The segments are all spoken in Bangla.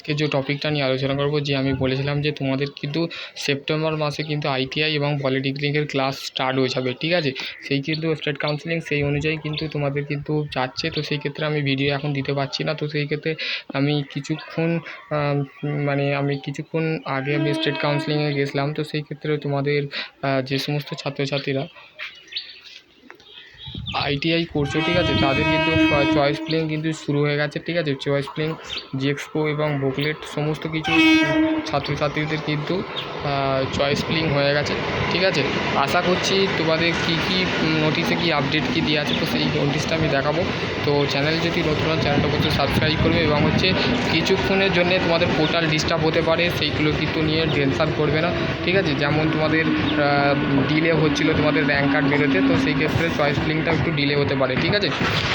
আজকে যে টপিকটা নিয়ে আলোচনা করব, যে আমি বলেছিলাম যে তোমাদের কিন্তু সেপ্টেম্বর মাসে কিন্তু আইটিআই এবং পলিটেকনিকের ক্লাস স্টার্ট হয়ে যাবে, ঠিক আছে? সেই কিন্তু স্টেট কাউন্সিলিং সেই অনুযায়ী কিন্তু তোমাদের কিন্তু যাচ্ছে, তো সেই ক্ষেত্রে আমি ভিডিও এখন দিতে পারছি না, তো সেই ক্ষেত্রে আমি কিছুক্ষণ মানে আমি কিছুক্ষণ আগে আমি স্টেট কাউন্সিলিংয়ে গেছিলাম, তো সেই ক্ষেত্রে তোমাদের যে সমস্ত ছাত্রছাত্রীরা আইটিআই করছে, ঠিক আছে? তাদের কিন্তু চয়েস প্লেইং কিন্তু শুরু হয়ে গেছে, ঠিক আছে? চয়েস প্লেইং জিএক্সপো এবং বুকলেট সমস্ত কিছু ছাত্রছাত্রীদের কিন্তু চয়েস প্লেইং হয়ে গেছে, ঠিক আছে? আশা করছি তোমাদের কী কী নোটিশে কী আপডেট কী দেওয়া আছে, তো সেই নোটিশটা আমি দেখাবো। তো চ্যানেল যদি নতুন হন চ্যানেলটা অবশ্যই সাবস্ক্রাইব করবে এবং হচ্ছে কিছুক্ষণের জন্য তোমাদের পোর্টাল ডিস্টার্ব হতে পারে, সেইগুলো কিন্তু নিয়ে টেনশান করবে না, ঠিক আছে? যেমন তোমাদের ডিলে হচ্ছিল তোমাদের র্যাঙ্ক কার্ড বেরোতে, তো সেই ক্ষেত্রে চয়েস প্লেইংটা একটু ডিলে হতে পারে, ঠিক আছে?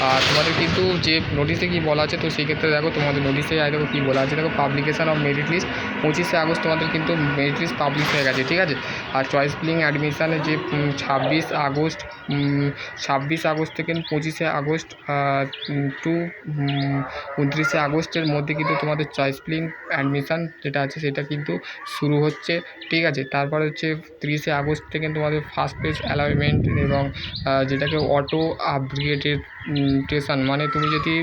আর তোমাদের কিন্তু যে নোটিশে কী বলা আছে, তো সেই ক্ষেত্রে দেখো তোমাদের নোটিশে আয় দেখো কী বলা আছে। দেখো পাবলিকেশন অফ মেরিট লিস্ট পঁচিশে আগস্ট তোমাদের কিন্তু মেরিট লিস্ট পাবলিশ হয়ে গেছে, ঠিক আছে? আর চয়েস প্লেইং অ্যাডমিশানে যে ছাব্বিশ আগস্ট ছাব্বিশ আগস্ট থেকে পঁচিশে আগস্ট টু উনত্রিশে আগস্টের মধ্যে কিন্তু তোমাদের চয়েস প্লেইং অ্যাডমিশান যেটা আছে সেটা কিন্তু শুরু হচ্ছে, ঠিক আছে? তারপরে হচ্ছে তিরিশে আগস্ট থেকে তোমাদের ফার্স্ট পেজ অ্যালাইনমেন্ট এবং যেটাকে অটো আপগ্রেডেড টেশন মানে তুমি যদি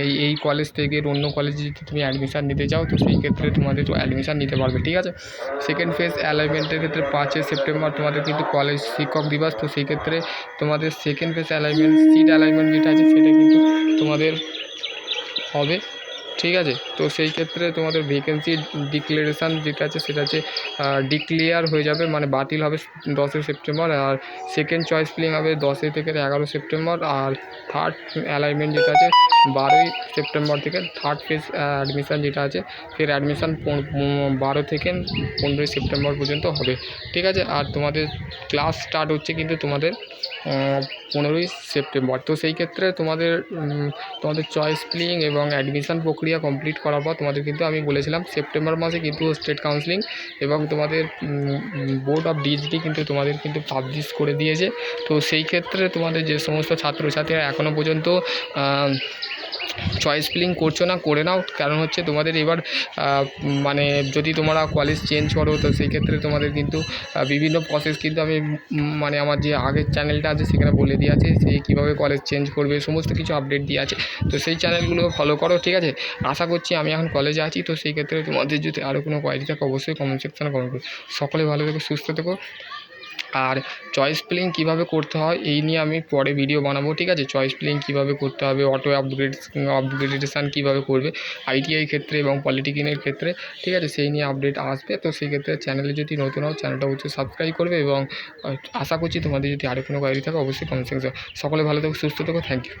এই এই কলেজ থেকে অন্য কলেজে যদি তুমি অ্যাডমিশান নিতে চাও, তো সেই ক্ষেত্রে তোমাদের অ্যাডমিশান নিতে পারবে, ঠিক আছে? সেকেন্ড ফেজ অ্যালাইনমেন্টের ক্ষেত্রে পাঁচই সেপ্টেম্বর তোমাদের কিন্তু কলেজ শিক্ষক দিবস, তো সেই ক্ষেত্রে তোমাদের second phase alignment seat alignment যেটা আছে, সেটা কিন্তু তোমাদের হবে। ঠিক আছে? তো সেই ক্ষেত্রে তোমাদের ভ্যাকেন্সি ডিক্লারেশান যেটা আছে, সেটা হচ্ছে ডিক্লিয়ার হয়ে যাবে মানে বাতিল হবে দশই সেপ্টেম্বর, আর সেকেন্ড চয়েস প্লেইং হবে দশই থেকে এগারো সেপ্টেম্বর, আর থার্ড অ্যালাইনমেন্ট যেটা আছে বারোই সেপ্টেম্বর থেকে থার্ড ফেজ অ্যাডমিশান যেটা আছে ফের অ্যাডমিশান বারো থেকে পনেরোই সেপ্টেম্বর পর্যন্ত হবে। ঠিক আছে? আর তোমাদের ক্লাস স্টার্ট হচ্ছে কিন্তু তোমাদের পনেরোই সেপ্টেম্বর। তো সেই ক্ষেত্রে তোমাদের তোমাদের চয়েস প্লিং এবং অ্যাডমিশান প্রক্রিয়া কমপ্লিট করার পর তোমাদের কিন্তু আমি বলেছিলাম সেপ্টেম্বর মাসে কিন্তু স্টেট কাউন্সিলিং এবং তোমাদের বোর্ড অফ ডিএসডি কিন্তু তোমাদের কিন্তু পাবলিশ করে দিয়েছে। তো সেই ক্ষেত্রে তোমাদের যে সমস্ত ছাত্রছাত্রীরা এখনও পর্যন্ত চয়েস ফিলিং করছ না, করে নাও। কারণ হচ্ছে তোমাদের এবার মানে যদি তোমরা কলেজ চেঞ্জ করো, তো সেই ক্ষেত্রে তোমাদের কিন্তু বিভিন্ন প্রসেস কিন্তু আমি মানে আমার যে আগের চ্যানেলটা আছে, সেখানে বলে দিয়ে আছে সেই কীভাবে কলেজ চেঞ্জ করবে, সমস্ত কিছু আপডেট দিয়ে আছে। তো সেই চ্যানেলগুলো ফলো করো, ঠিক আছে? আশা করছি আমি এখন কলেজে আছি, তো সেই ক্ষেত্রে তোমাদের যদি আরও কোনো কোয়ারি থাকে, অবশ্যই কমেন্ট সেকশনে কমেন্ট করো। সকলে ভালো থেকো, সুস্থ থেকো। আর চয়েস প্লেইং কীভাবে করতে হয়, এই নিয়ে আমি পরে ভিডিও বানাবো, ঠিক আছে? চয়েস প্লেইং কীভাবে করতে হবে অটো আপগ্রেড আপগ্রেডেশান কীভাবে করবে আইটিআই ক্ষেত্রে এবং পলিটিকিনের ক্ষেত্রে, ঠিক আছে? সেই নিয়ে আপডেট আসবে, তো সেই ক্ষেত্রে চ্যানেলে যদি নতুন হও চ্যানেলটা অবশ্যই সাবস্ক্রাইব করবে এবং আশা করছি তোমাদের যদি আরও কোনো কোয়ারি থাকে, অবশ্যই কমেন্ট সকলে ভালো থাকো, সুস্থ থাকো থ্যাংক ইউ